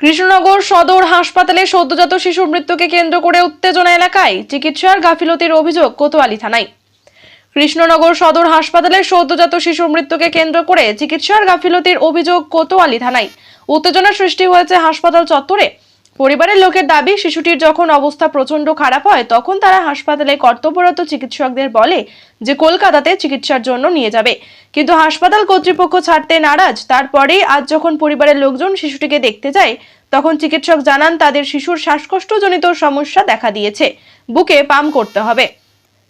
কৃষ্ণনগর সদর হাসপাতালে সদ্যজাত শিশুর মৃত্যুকে কেন্দ্র করে উত্তেজনা এলাকায় চিকিৎসার গাফিলতির অভিযোগ কোতোয়ালি থানায়। কৃষ্ণনগর সদর হাসপাতালে সদ্যজাত শিশুর মৃত্যুকে কেন্দ্র করে চিকিৎসার গাফিলতির অভিযোগ কোতোয়ালি থানায়। উত্তেজনা সৃষ্টি হয়েছে হাসপাতাল চত্বরে। পরিবারের লোকের দাবি, শিশুটির যখন অবস্থা প্রচণ্ড খারাপ হয়, তখন তারা হাসপাতালে কর্তব্যরত চিকিৎসকদের বলে যে কলকাতাতে চিকিৎসার জন্য নিয়ে যাবে। কিন্তু হাসপাতাল কর্তৃপক্ষ ছাড়তে নারাজ। তারপরেই আজ যখন পরিবারের লোকজন শিশুটিকে দেখতে যায়, তখন চিকিৎসক জানান তাদের শিশুর শ্বাসকষ্টজনিত সমস্যা দেখা দিয়েছে। বুকে পাম করতে হবে।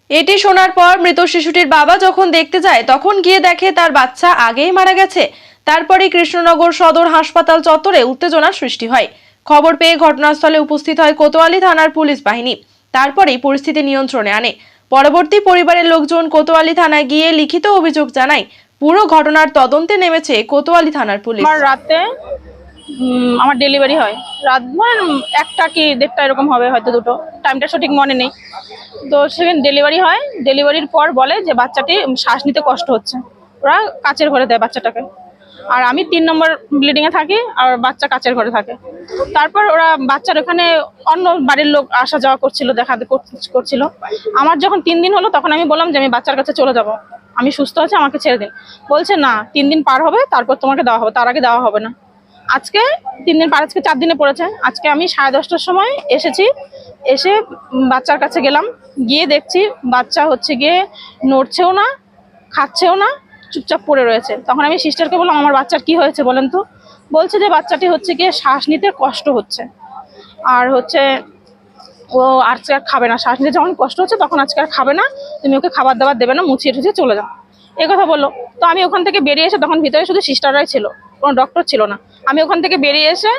এটি শোনার পর মৃত শিশুটির বাবা যখন দেখতে যায়, তখন গিয়ে দেখে তার বাচ্চা আগেই মারা গেছে। তারপরে কৃষ্ণনগর সদর হাসপাতাল চত্বরে উত্তেজনার সৃষ্টি হয়। খবর পেয়ে ঘটনাস্থলে উপস্থিত হয় কোতোয়ালি থানার পুলিশ বাহিনী। তারপরেই পরিস্থিতি নিয়ন্ত্রণে আনে। পরবর্তী পরিবারের লোকজন কোতোয়ালি থানায় গিয়ে লিখিত অভিযোগ জানায়, পুরো ঘটনার তদন্তে নেমেছে কোতোয়ালি থানার পুলিশ। রাতে আমার ডেলিভারি হয়। রাত একটা কি দেড়টা এরকম হবে হয়তো দুটো। টাইমটা সঠিক মনে নেই। তো সেখানে ডেলিভারি হয়। ডেলিভারির পর বলে যে বাচ্চাটি শ্বাস নিতে কষ্ট হচ্ছে। ওরা কাচের ঘরে দেয় বাচ্চাটাকে। আর আমি তিন নম্বর ব্লিডিংয়ে থাকি আর বাচ্চা কাচের ঘরে থাকে। তারপর ওরা বাচ্চার ওখানে অন্য বাড়ির লোক আসা যাওয়া করছিল, দেখা কর- করছিল। আমার যখন তিন দিন হলো, তখন আমি বললাম যে, আমি বাচ্চার কাছে চলে যাব। আমি সুস্থ আছি, আমাকে ছেড়ে দিন। বলছে, না, তিন দিন পার হবে, তারপর তোমাকে দেওয়া হবে, তার আগে দেওয়া হবে না। আজকে তিন দিন পার, আজকে চার দিনে পড়েছে। আজকে আমি সাড়ে দশটার সময় এসেছি, এসে বাচ্চার কাছে গেলাম। গিয়ে দেখছি বাচ্চা হচ্ছে গিয়ে নড়ছেও না, খাচ্ছেও না চুপচাপ পড়ে রয়েছে। তখন আমি সিস্টারকে বললাম, আমার বাচ্চার কি হয়েছে বলেন তো? বলছে যে, বাচ্চাটি হচ্ছে গিয়ে শ্বাস নিতে কষ্ট হচ্ছে। আর হচ্ছে ও আজকে আর খাবে না। শ্বাস নিতে যখন কষ্ট হচ্ছে, তখন আজকে আর খাবে না। তুমি ওকে খাবার দাবার দেবে না, মুছিয়ে টুছিয়ে চলে যাও। এ কথা বলল। তো আমি ওখান থেকে বেরিয়ে এসে তখন ভিতরে শুধু সিস্টাররাই ছিল, কোনো ডক্টর ছিল না। আমি ওখান থেকে বেরিয়ে এসে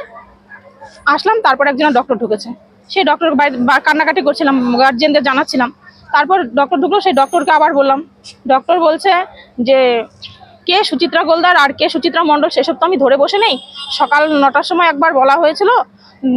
আসলাম, তারপর একজন ডক্টর ঢুকেছে। সেই ডক্টর কান্নাকাটি করছিলাম গার্জেনদের জানাচ্ছিলাম। তারপর ডক্টর ঢুকলো, সেই ডক্টরকে আবার বললাম। ডক্টর বলছে যে, কে সুচিত্রা গোলদার আর কে সুচিত্রা মণ্ডল, সেসব তো আমি ধরে বসে নেই। সকাল নটার সময় একবার বলা হয়েছিল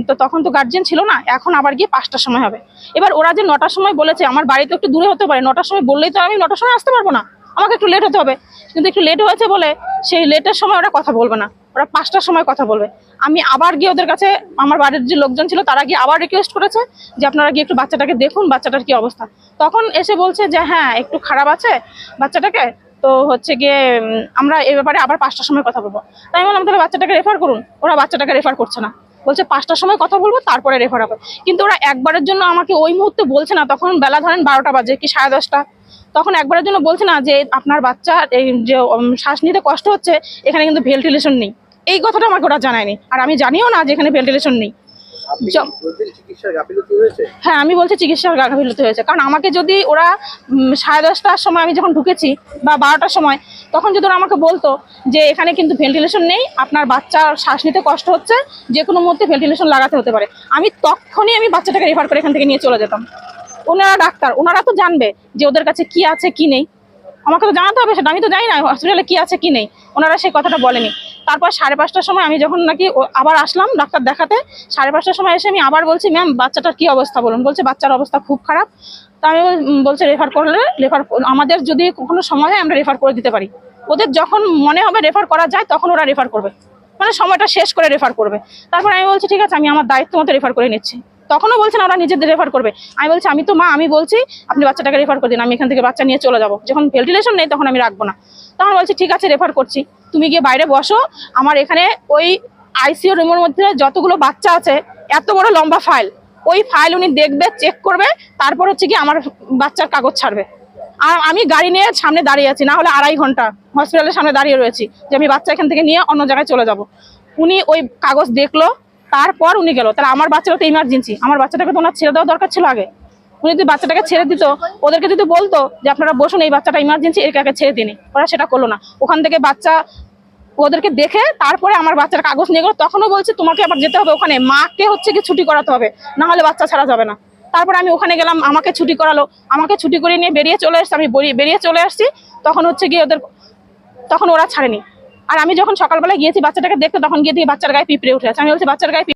তো তখন তো গার্জেন ছিল না, এখন আবার গিয়ে পাঁচটার সময় হবে। এবার ওরা যে নটার সময় বলেছে, আমার বাড়িতে একটু দূরে হতে পারে, নটার সময় বললেই তো আমি নটার সময় আসতে পারব না। আমাকে একটু লেট হতে হবে। কিন্তু একটু লেট হয়েছে বলে সেই লেটের সময় ওরা কথা বলবে না। ওরা পাঁচটার সময় কথা বলবে। আমি আবার গিয়ে ওদের কাছে, আমার বাড়ির যে লোকজন ছিল, তারা গিয়ে আবার রিকোয়েস্ট করেছে যে আপনারা গিয়ে একটু বাচ্চাটাকে দেখুন, বাচ্চাটার কি অবস্থা। তখন এসে বলছে যে হ্যাঁ একটু খারাপ আছে বাচ্চাটাকে। তো হচ্ছে গিয়ে আমরা এ ব্যাপারে আবার পাঁচটার সময় কথা বলব। তাই বললাম, তাহলে বাচ্চাটাকে রেফার করুন। ওরা বাচ্চাটাকে রেফার করছে না। বলছে পাঁচটার সময় কথা বলব, তারপরে রেফার হবে। কিন্তু ওরা একবারের জন্য আমাকে ওই মুহূর্তে বলছে না, তখন বেলা ধরেন বারোটা বাজে কি সাড়ে দশটা। তখন একবারের জন্য বলছে না যে, আপনার বাচ্চা এই যে শ্বাস নিতে কষ্ট হচ্ছে, এখানে কিন্তু ভেন্টিলেশন নেই। এই কথাটা আমাকে ওরা জানায়নি। আর আমি জানিও না যে, এখানে ভেন্টিলেশন নেই। হ্যাঁ আমি বলছি চিকিৎসার গাফিলতি হয়েছে। কারণ আমাকে যদি ওরা সাড়ে দশটার সময় আমি যখন ঢুকেছি বা বারোটার সময় তখন যদি ওরা আমাকে বলতো যে এখানে কিন্তু ভেন্টিলেশন নেই আপনার বাচ্চার শ্বাস নিতে কষ্ট হচ্ছে যে কোনো মুহূর্তে ভেন্টিলেশন লাগাতে হতে পারে। আমি তখনই আমি বাচ্চাটাকে রেফার করে এখান থেকে নিয়ে চলে যেতাম। ওনারা ডাক্তার ওনারা তো জানবে যে ওদের কাছে কি আছে কি নেই। আমাকে তো জানাতে হবে সেটা আমি তো জানি না হসপিটালে কি আছে কি নেই। ওনারা সেই কথাটা বলেনি। তারপর সাড়ে পাঁচটার সময় আমি যখন নাকি আবার আসলাম ডাক্তার দেখাতে, সাড়ে পাঁচটার সময় এসে আমি আবার বলছি, ম্যাম, বাচ্চাটার কি অবস্থা বলুন? বলছে, বাচ্চার অবস্থা খুব খারাপ। তা আমি বল- বলছে রেফার করলে রেফার আমাদের যদি কখনো সময় হয়, আমরা রেফার করে দিতে পারি। ওদের যখন মনে হবে রেফার করা যায়, তখন ওরা রেফার করবে। মানে সময়টা শেষ করে রেফার করবে। তারপর আমি বলছি, ঠিক আছে, আমি আমার দায়িত্ব মতো রেফার করে নিচ্ছি। তখনও বলছেন ওরা নিজেদের রেফার করবে। আমি বলছি, আমি তো মা, আমি বলছি, আপনি বাচ্চাটাকে রেফার করে দিন, আমি এখান থেকে বাচ্চা নিয়ে চলে যাব। যখন ভেন্টিলেশন নেই, তখন আমি রাখব না। তখন বলছি, ঠিক আছে রেফার করছি। তুমি গিয়ে বাইরে বসো, আমার এখানে ওই আইসিইউ রুমের মধ্যে যতগুলো বাচ্চা আছে, এত বড় লম্বা ফাইল ওই ফাইল উনি দেখবে চেক করবে, তারপর হচ্ছে কি আমার বাচ্চার কাগজ ছাড়বে। আর আমি গাড়ি নিয়ে সামনে দাঁড়িয়ে আছি, না হলে আড়াই ঘণ্টা হসপিটালের সামনে দাঁড়িয়ে রয়েছি, যে আমি বাচ্চা এখান থেকে নিয়ে অন্য জায়গায় চলে যাব। উনি ওই কাগজ দেখল তারপর উনি গেল। তাহলে আমার বাচ্চাটা তো ইমার্জেন্সি আমার বাচ্চাটাকে তো ওনার ছেড়ে দেওয়া দরকার ছিল আগে। উনি যদি বাচ্চাটাকে ছেড়ে দিত, ওদেরকে যদি বলতো যে, আপনারা বসুন, এই বাচ্চাটা ইমার্জেন্সি এর কাকে ছেড়ে দিনি। ওরা সেটা করল না। ওখান থেকে বাচ্চা ওদেরকে দেখে তারপরে আমার বাচ্চার কাগজ নিয়ে গেলো। তখনও বলছে, তোমাকে আবার যেতে হবে ওখানে। মাকে হচ্ছে কি ছুটি করাতে হবে। না হলে বাচ্চা ছাড়া যাবে না। তারপরে আমি ওখানে গেলাম, আমাকে ছুটি করালো। আমাকে ছুটি করে নিয়ে বেরিয়ে চলে এসছি। আমি বেরিয়ে চলে আসছি। তখন হচ্ছে গিয়ে ওদের, তখন ওরা ছাড়েনি। আর আমি যখন সকালবেলা গিয়েছি, বাচ্চাটাকে দেখতে, তখন গিয়ে দিয়ে বাচ্চার গায়ে পিঁপড়ে উঠে আছে। আমি বলছি, বাচ্চার গায়ে